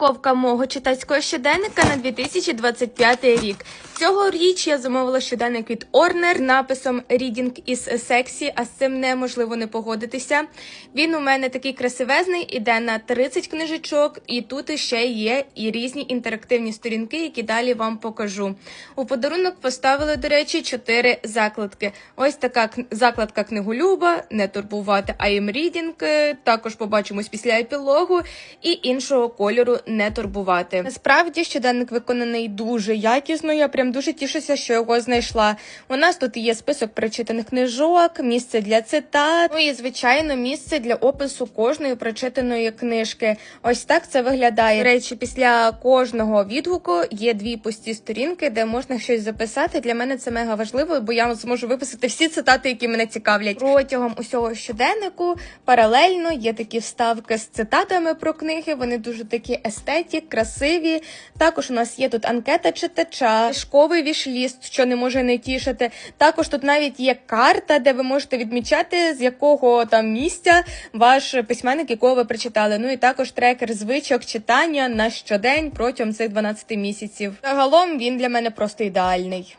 Розпаковка мого читацького щоденника на 2025 рік. Цьогоріч я замовила щоденник від Орнер написом Reading is sexy, а з цим неможливо не погодитися. Він у мене такий красивезний, іде на 30 книжечок, і тут ще є і різні інтерактивні сторінки, які далі вам покажу. У подарунок поставили, до речі, 4 закладки. Ось така закладка книголюба, не турбувати I am reading, е, також побачимось після епілогу і іншого кольору не турбувати. Насправді щоденник виконаний дуже якісно. Я прям дуже тішуся, що його знайшла. У нас тут є список прочитаних книжок, місце для цитат, ну і звичайно місце для опису кожної прочитаної книжки. Ось так це виглядає. До речі, після кожного відгуку є дві пусті сторінки, де можна щось записати. Для мене це мега важливо, бо я зможу виписати всі цитати, які мене цікавлять. Протягом усього щоденнику паралельно є такі вставки з цитатами про книги. Вони дуже такі естеті, красиві. Також у нас є тут анкета читача, книжковий вішліст, що не може не тішити. Також тут навіть є карта, де ви можете відмічати, з якого там місця ваш письменник, якого ви прочитали. Ну і також трекер звичок читання на щодень протягом цих 12 місяців. Загалом він для мене просто ідеальний.